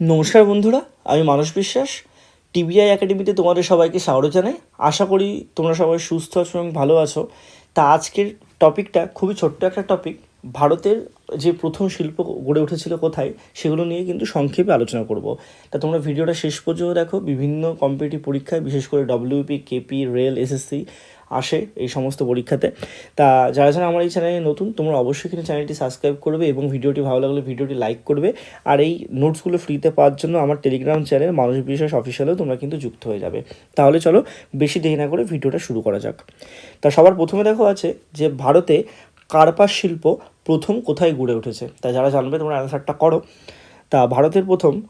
নমস্কার বন্ধুরা, আমি মানস বিশ্বাস। টিবিআই একাডেমিতে তোমাদের সবাইকে স্বাগত জানাই। আশা করি তোমরা সবাই সুস্থ আছো এবং ভালো আছো। তা আজকের টপিকটা খুবই ছোট্ট একটা টপিক ভারতের যে প্রথম শিল্প গড়ে উঠেছিল কোথায়, সেগুলো নিয়ে কিন্তু সংক্ষেপে আলোচনা করব। তা তোমরা ভিডিওটা শেষ পর্যন্ত দেখো। বিভিন্ন কম্পিটিটিভ পরীক্ষায়, বিশেষ করে ডব্লিউপি কেপি রেল এসএসসি আসে এই সমস্ত পরীক্ষাতে। তা যারা যারা আমার এই চ্যানেলে নতুন, তোমরা অবশ্যই কিন্তু চ্যানেলটি সাবস্ক্রাইব করবে এবং ভিডিওটি ভালো লাগলে ভিডিওটি লাইক করবে। আর এই নোটসগুলো ফ্রিতে পাওয়ার জন্য আমার টেলিগ্রাম চ্যানেল মানুষ বিশ্বাস অফিসিয়ালেও তোমরা কিন্তু যুক্ত হয়ে যাবে। তাহলে চলো বেশি দেরি না করে ভিডিওটা শুরু করা যাক। তা সবার প্রথমে দেখো আছে যে ভারতে কার্পাস শিল্প প্রথম কোথায় গড়ে উঠেছে? তা যারা জানবে, তোমরা অ্যান্সারটা করো। তা ভারতের প্রথম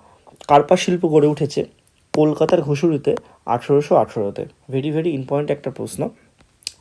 কার্পাস শিল্প গড়ে উঠেছে কলকাতার ঘুষুরিতে আঠেরোশো আঠেরোতে। ভেরি ভেরি ইম্পর্ট্যান্ট একটা প্রশ্ন।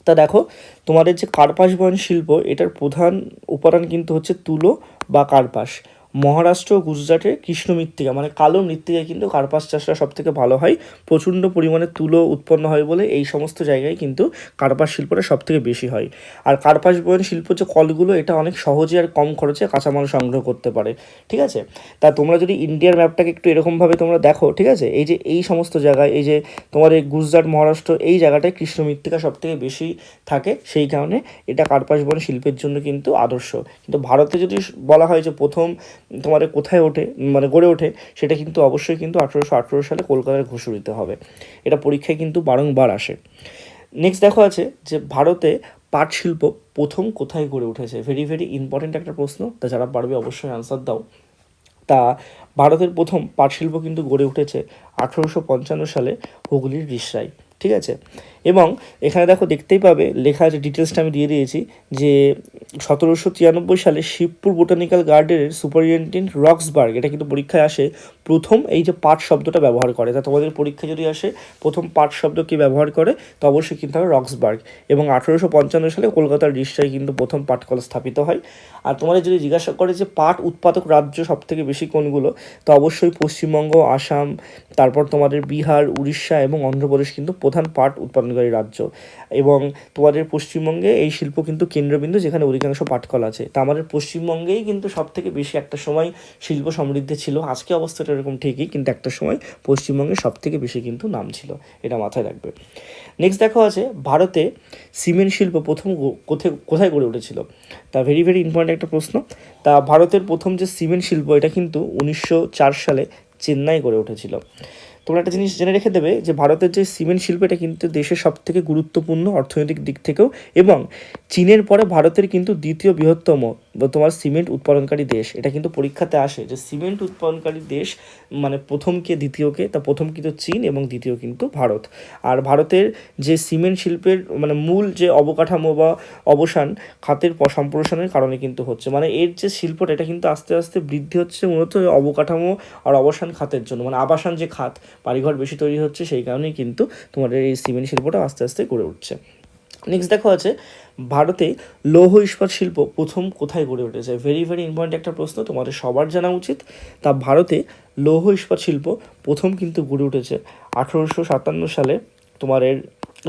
তা দেখো, তোমাদের যে কার্পাস বয়ন শিল্প, এটার প্রধান উপাদান কিন্তু হচ্ছে তুলো বা কার্পাস। মহারাষ্ট্র গুজরাটের কৃষ্ণ মৃত্তিকা মানে কালো মৃত্তিকায় কিন্তু কার্পাস চাষটা সব থেকে ভালো হয়। প্রচণ্ড পরিমাণে তুলো উৎপন্ন হয় বলে এই সমস্ত জায়গায় কিন্তু কার্পাস শিল্পটা সব থেকে বেশি হয়। আর কার্পাস বয়ন শিল্প যে কলগুলো, এটা অনেক সহজে আর কম খরচে কাঁচামাল সংগ্রহ করতে পারে, ঠিক আছে? তা তোমরা যদি ইন্ডিয়ার ম্যাপটাকে একটু এরকমভাবে তোমরা দেখো, ঠিক আছে? এই যে এই সমস্ত জায়গায়, এই যে তোমার এই গুজরাট, মহারাষ্ট্র, এই জায়গাটায় কৃষ্ণ মৃত্তিকা সব থেকে বেশি থাকে। সেই কারণে এটা কার্পাস বয়ন শিল্পের জন্য কিন্তু আদর্শ। কিন্তু ভারতে যদি বলা হয় যে প্রথম তোমাদের কোথায় ওঠে মানে গড়ে ওঠে, সেটা কিন্তু অবশ্যই কিন্তু আঠেরোশো আঠেরো সালে কলকাতায় কলকাতার ঘুষুরিতে হবে। এটা পরীক্ষায় কিন্তু বারংবার আসে। নেক্সট দেখো আছে যে ভারতে পাট শিল্প প্রথম কোথায় গড়ে উঠেছে? ভেরি ভেরি ইম্পর্টেন্ট একটা প্রশ্ন, তা যারা পারবে অবশ্যই আনসার দাও। তা ভারতের প্রথম পাট শিল্প কিন্তু গড়ে উঠেছে আঠেরোশো পঞ্চান্ন সালে হুগলির রিসরায় ঠিক আছে? এবং এখানে দেখো দেখতেই পাবে, লেখা আছে ডিটেলসটা আমি দিয়ে দিয়েছি, যে সতেরোশো তিরানব্বই সালে শিবপুর বোটানিক্যাল গার্ডেনের সুপারিনটেন্ডেন্ট রক্সবার্গ, এটা কিন্তু পরীক্ষায় আসে, প্রথম এই যে পাট শব্দটা ব্যবহার করে। তা তোমাদের পরীক্ষা যদি আসে, প্রথম পাট শব্দ কি ব্যবহার করে, তো অবশ্যই কিন্তু হবে রক্সবার্গ। এবং আঠেরোশো পঞ্চান্ন সালে কলকাতার রিসায় কিন্তু প্রথম পাট কল স্থাপিত হয়। আর তোমাদের যদি জিজ্ঞাসা করে যে পাট উৎপাদক রাজ্য সব থেকে বেশি কোনগুলো, তো অবশ্যই পশ্চিমবঙ্গ, আসাম, তারপর তোমাদের বিহার, উড়িষ্যা এবং অন্ধ্রপ্রদেশ কিন্তু প্রধান পাট উৎপাদনকারী রাজ্য। এবং তোমাদের পশ্চিমবঙ্গে এই শিল্প কিন্তু কেন্দ্রবিন্দু যেখানে অধিকাংশ পাটকল আছে। তা আমাদের পশ্চিমবঙ্গেই কিন্তু সব থেকে বেশি একটা সময় শিল্প সমৃদ্ধি ছিল। আজকে অবস্থাটা এরকম ঠিকই, কিন্তু একটা সময় পশ্চিমবঙ্গে সব থেকে বেশি কিন্তু নাম ছিল। এটা মাথায় রাখবে। নেক্সট দেখো আছে, ভারতে সিমেন্ট শিল্প প্রথম কোথায় কোথায় গড়ে উঠেছিল? তা ভেরি ভেরি ইম্পর্ট্যান্ট একটা প্রশ্ন। তা ভারতের প্রথম যে সিমেন্ট শিল্প, এটা কিন্তু উনিশশো চার সালে চেন্নাই গড়ে উঠেছিল। তোমরা একটা জিনিস জেনে রেখে দেবে যে ভারতের যে সিমেন্ট শিল্প এটা কিন্তু দেশের সব থেকে গুরুত্বপূর্ণ অর্থনৈতিক দিক থেকেও এবং চীনের পরে ভারতের কিন্তু দ্বিতীয় বৃহত্তম তোমার সিমেন্ট উৎপাদনকারী দেশ, এটা কিন্তু পরীক্ষাতে আসে যে সিমেন্ট উৎপাদনকারী দেশ মানে প্রথম কে, দ্বিতীয় কে, তা প্রথম কিন্তু চীন এবং দ্বিতীয় কিন্তু ভারত। আর ভারতের যে সিমেন্ট শিল্পের মানে মূল যে অবকাঠামো বা অবসান, খাতের সম্প্রসারণের কারণে কিন্তু হচ্ছে। মানে এর যে শিল্পটা, এটা কিন্তু আস্তে আস্তে বৃদ্ধি হচ্ছে মূলত অবকাঠামো আর অবসান খাতের জন্য। মানে আবাসন যে খাত, বাড়িঘর বেশি তৈরি হচ্ছে, সেই কারণেই কিন্তু তোমাদের এই সিমেন্ট শিল্পটা আস্তে আস্তে গড়ে উঠছে। নেক্সট দেখো আছে, ভারতে লৌহ ইস্পাত শিল্প প্রথম কোথায় গড়ে উঠেছে? ভেরি ভেরি ইম্পর্টেন্ট একটা প্রশ্ন, তোমাদের সবার জানা উচিত। তা ভারতে লৌহ ইস্পাত শিল্প প্রথম কিন্তু গড়ে উঠেছে আঠেরোশো সাতান্ন সালে তোমার এর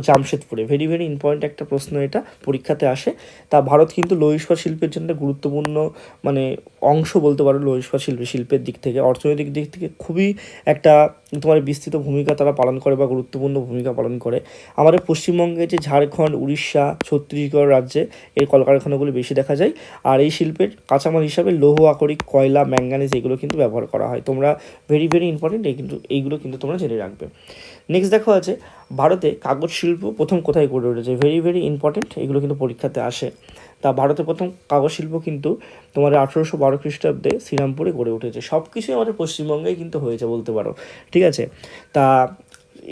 জামশেদপুরে। ভেরি ভেরি ইম্পর্টেন্ট একটা প্রশ্ন এটা, পরীক্ষাতে আসে। তা ভারত কিন্তু লৌহ ইস্পাত শিল্পের জন্য গুরুত্বপূর্ণ মানে অংশ বলতে পারো লৌহ ইস্পাত শিল্পে, শিল্পের দিক থেকে, অর্থনৈতিক দিক থেকে খুবই একটা তোমার বিস্তৃত ভূমিকা তারা পালন করে বা গুরুত্বপূর্ণ ভূমিকা পালন করে। আমাদের পশ্চিমবঙ্গে যে ঝাড়খণ্ড, উড়িষ্যা, ছত্তিশগড় রাজ্যে এর কলকারখানাগুলো বেশি দেখা যায়। আর এই শিল্পের কাঁচামাল হিসাবে লৌহ, আকরিক, কয়লা ম্যাঙ্গানিজ এগুলো কিন্তু ব্যবহার করা হয়। তোমরা ভেরি ভেরি ইম্পর্টেন্ট এই কিন্তু, এইগুলো কিন্তু তোমরা জেনে রাখবে। নেক্সট দেখো আছে, ভারতে কাগজ শিল্প প্রথম কোথায় গড়ে উঠেছে? ভেরি ভেরি ইম্পর্টেন্ট এগুলো কিন্তু পরীক্ষাতে আসে। তা ভারতের প্রথম কাগজ শিল্প কিন্তু তোমার আঠেরোশো বারো খ্রিস্টাব্দে শ্রীরামপুরে গড়ে উঠেছে। সব কিছুই আমাদের পশ্চিমবঙ্গেই কিন্তু হয়েছে বলতে পারো। ঠিক আছে? তা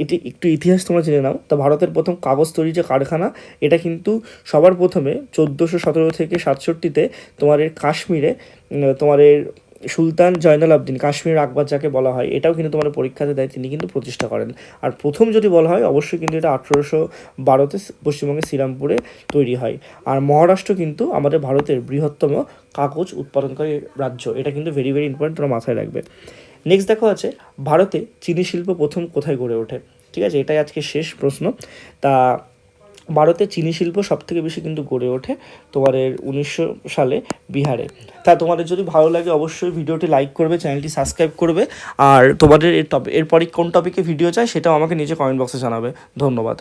এটি একটু ইতিহাস তোমরা জেনে নাও। তা ভারতের প্রথম কাগজ তৈরি যে কারখানা, এটা কিন্তু সবার প্রথমে চোদ্দোশো সতেরো থেকে সাতষট্টিতে তোমার কাশ্মীরে তোমার সুলতান জয়নাল আবদিন, কাশ্মীর আকবর যাকে বলা হয়, এটাও কিন্তু তোমার পরীক্ষাতে দেয়, তিনি কিন্তু প্রতিষ্ঠা করেন। আর প্রথম যদি বলা হয়, অবশ্যই কিন্তু এটা আঠেরোশো বারোতে পশ্চিমবঙ্গের শ্রীরামপুরে তৈরি হয়। আর মহারাষ্ট্র কিন্তু আমাদের ভারতের বৃহত্তম কাগজ উৎপাদনকারী রাজ্য, এটা কিন্তু ভেরি ভেরি ইম্পর্টেন্ট তোমরা মাথায় রাখবে। নেক্সট দেখো আছে, ভারতে চিনি শিল্প প্রথম কোথায় গড়ে ওঠে? ঠিক আছে, এটাই আজকে শেষ প্রশ্ন। তা ভারতের চিনি শিল্প সব থেকে বেশি কিন্তু গড়ে ওঠে তোমাদের উনিশশো সালে বিহারে। তা তোমাদের যদি ভালো লাগে অবশ্যই ভিডিওটি লাইক করবে, চ্যানেলটি সাবস্ক্রাইব করবে, আর তোমাদের এর টপিক এরপরে কোন টপিকে ভিডিও চাই সেটাও আমাকে নিজে কমেন্ট বক্সে জানাবে। ধন্যবাদ।